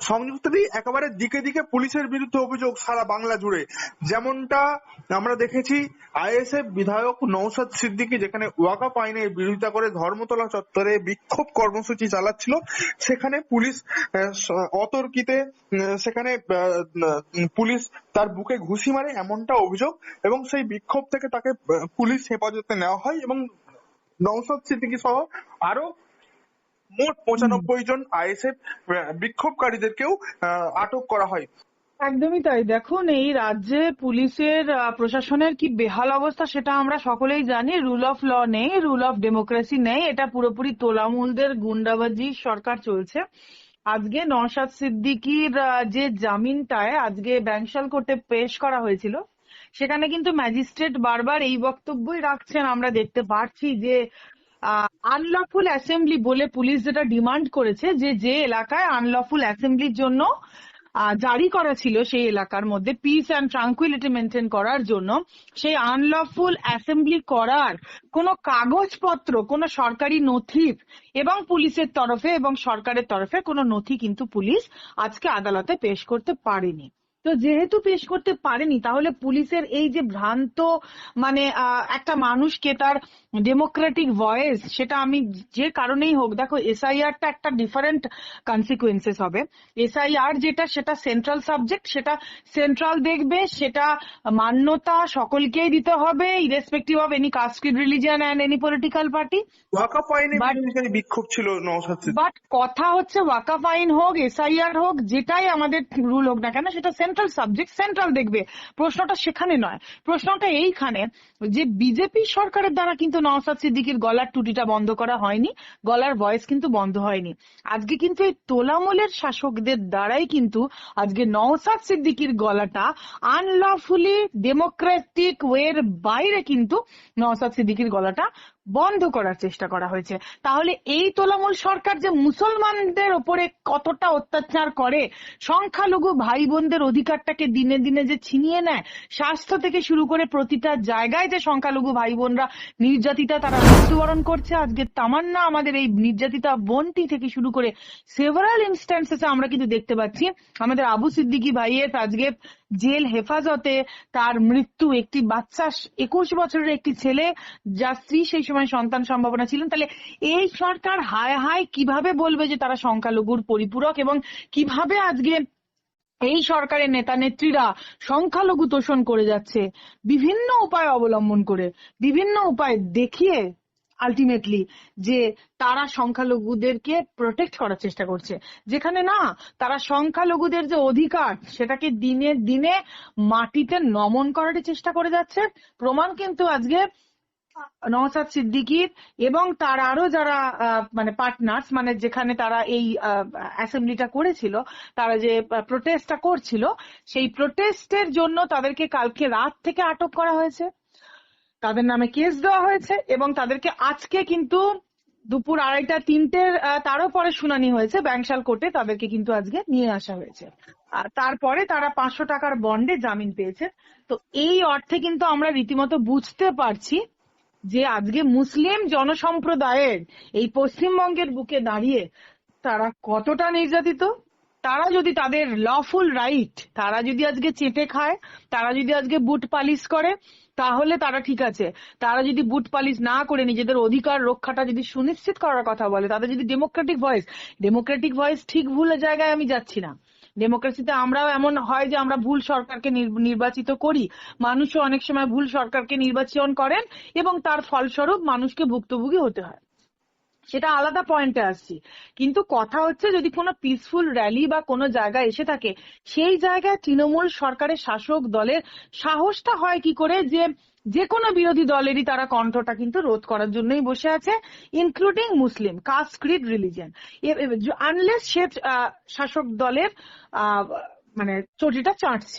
সংযুক্তাদি একেবারে দিকে দিকে পুলিশের বিরুদ্ধে অভিযোগ সারা বাংলা জুড়ে। যেমনটা আমরা দেখেছি, আইএসএফ বিধায়ক নৌসাদ সিদ্দিকী যেখানে ওয়াকা আইনের বিরোধিতা করে ধর্মতলা চত্বরে বিক্ষোভ কর্মসূচি চালাচ্ছিল, সেখানে পুলিশ অতর্কিতে সেখানে পুলিশ তার বুকে ঘুষি মারে এমনটা অভিযোগ এবং সেই বিক্ষোভ থেকে তাকে পুলিশ হেফাজতে নেওয়া হয় এবং নৌসাদ সিদ্দিকী সহ আরও মোট পঁচানব্বই জন আইএসএফ বিক্ষোভকারীদেরকেও আটক করা হয়। একদমই তাই। দেখুন এই রাজ্যে পুলিশের প্রশাসনের কি বেহাল অবস্থা সেটা আমরা সকলেই জানি। রুল অফ ল নেই রুল অফ ডেমোক্রেসি নেই। এটা পুরোপুরি তোলামুলদের গুন্ডাবাজি সরকার চলছে। আজকে নওশাদ সিদ্দিকির যে জামিনটায় আজকে ব্যাংশাল কোর্টে পেশ করা হয়েছিল সেখানে কিন্তু ম্যাজিস্ট্রেট বারবার এই বক্তব্যই রাখছেন। আমরা দেখতে পাচ্ছি যে আনলফুল অ্যাসেম্বলি বলে পুলিশ যেটা ডিমান্ড করেছে যে যে এলাকায় আনলফুল অ্যাসেম্বলির জন্য জারি করা ছিল সেই এলাকার মধ্যে পিস অ্যান্ড ট্রাঙ্কুইলিটি মেনটেন করার জন্য, সেই আনলফুল অ্যাসেম্বলি করার কোনো কাগজপত্র, কোনো সরকারি নথি এবং পুলিশের তরফে এবং সরকারের তরফে কোনো নথি কিন্তু পুলিশ আজকে আদালতে পেশ করতে পারেনি। তো যেহেতু পেশ করতে পারেনি তাহলে পুলিশের এই যে ভ্রান্ত মানে আহ, একটা মানুষকে তার ডেমোক্রেটিক ভয়েস সেটা আমি যে কারণেই হোক দেখো এসআইআরটা একটা ডিফারেন্ট কনসিকুয়েন্সেস হবে। এসআইআর যেটা সেটা সেন্ট্রাল সাবজেক্ট সেটা সেন্ট্রাল দেখবে সেটা মান্যতা সকলকেই দিতে হবে irrespective of any caste religion and any political party ওয়াকাফ বিক্ষোভ ছিল বাট কথা হচ্ছে ওয়াকাফ আইন হোক এসআইআর হোক যেটাই আমাদের রুল হোক না কেন সেটা সেন্ট্রাল সাবজেক্ট সেন্ট্রাল দেখবে। প্রশ্নটা সেখানে নয়। প্রশ্নটা এইখানে যে বিজেপি সরকারের দ্বারা কিন্তু নওসাদ সিদ্দিকির গলার টুটিটা বন্ধ করা হয়নি, গলার ভয়েস কিন্তু বন্ধ হয়নি। আজকে কিন্তু এই তোলামূলের শাসকদের দ্বারাই কিন্তু আজকে নওসাদ সিদ্দিকির গলাটা আনলফুলি ডেমোক্রেটিক ওয়ের বাইরে কিন্তু নওসাদ সিদ্দিকির গলাটা বন্ধ করার চেষ্টা করা হয়েছে। তাহলে এই তোলামূল সরকার যে মুসলমানদের ওপরে কতটা অত্যাচার করে, সংখ্যালঘু ভাই বোনদের অধিকারটাকে দিনে দিনে যে ছিনিয়ে নেয়, স্বাস্থ্য থেকে শুরু করে প্রতিটা জায়গায় যে সংখ্যালঘু ভাই বোনরা নির্যাতিতা তারা মৃত্যুবরণ করছে, আজকে তামান্না আমাদের এই নির্যাতিতা বোনটি থেকে শুরু করে সেভারাল ইনস্ট্যান্সেসে আমরা কিন্তু দেখতে পাচ্ছি। আমাদের আবু সিদ্দিকী ভাইয়ের আজকে জেল হেফাজতে তার মৃত্যু। একটি বাচ্চা, একুশ বছরের একটি ছেলে, যার স্ত্রী সেই সময় সন্তান সম্ভাবনা ছিলেন। তাহলে এই সরকার হায় হায় কীভাবে বলবে যে তারা সংখ্যালঘুর পরিপূরক এবং কীভাবে আজকে এই সরকারের নেতা নেত্রীরা সংখ্যালঘু তোষণ করে যাচ্ছে? বিভিন্ন উপায় অবলম্বন করে, বিভিন্ন উপায় দেখিয়ে আলটিমেটলি যে তারা সংখ্যালঘুদেরকে প্রোটেক্ট করার চেষ্টা করছে। যেখানে না, তারা সংখ্যালঘুদের যে অধিকার, সেটাকে দিনে দিনে মাটিতে নমন করারই চেষ্টা করে যাচ্ছে। প্রমাণ কিন্তু আজকে নওসাদ সিদ্দিকির এবং তার আরও যারা মানে পার্টনার্স মানে যেখানে তারা এই অ্যাসেম্বলিটা করেছিল, তারা যে প্রোটেস্টটা করছিল, সেই প্রোটেস্টের জন্য তাদেরকে কালকে রাত থেকে আটক করা হয়েছে। তাদের নামে কেস দেওয়া হয়েছে এবং তাদেরকে আজকে কিন্তু দুপুর আড়াইটা, তিনটের তারও পরে শুনানি হয়েছে। ব্যাংশাল কোর্টে তাদেরকে কিন্তু আজকে নিয়ে আসা হয়েছে। আর তারপরে তারা পাঁচশো টাকার বন্ডে জামিন পেয়েছে। তো এই অর্থে কিন্তু আমরা রীতিমতো বুঝতে পারছি যে আজকে মুসলিম জনসম্প্রদায়ের এই পশ্চিমবঙ্গের বুকে দাঁড়িয়ে তারা কতটা নির্যাতিত তারা যদি তাদের লফুল রাইট তারা যদি আজকে চেটে খায়, তারা যদি আজকে বুট পালিশ করে, তাহলে তারা ঠিক আছে। তারা যদি বুট পালিশ না করে নিজেদের অধিকার রক্ষাটা যদি সুনিশ্চিত করার কথা বলে, তাদের যদি ডেমোক্রেটিক ভয়েস ডেমোক্রেটিক ভয়েস ঠিক ভুল জায়গায় আমি যাচ্ছি না। ডেমোক্রেসিতে আমরাও এমন হয় যে আমরা ভুল সরকারকে নির- নির্বাচিত করি। মানুষও অনেক সময় ভুল সরকারকে নির্বাচন করেন এবং তার ফলস্বরূপ মানুষকে ভুক্তভোগী হতে হয়। সেটা আলাদা পয়েন্টে আসছি। কিন্তু কথা হচ্ছে যদি কোনো পিসফুল র্যালি বা কোনো জায়গায় এসে থাকে, সেই জায়গায় তৃণমূল সরকারের শাসক দলের সাহসটা হয় কি করে যে যে কোনো বিরোধী দলেরই তারা কণ্ঠটা কিন্তু রোধ করার জন্যই বসে আছে including Muslim caste creed religion unless সে শাসক দলের মানে চটিটা চাটছে।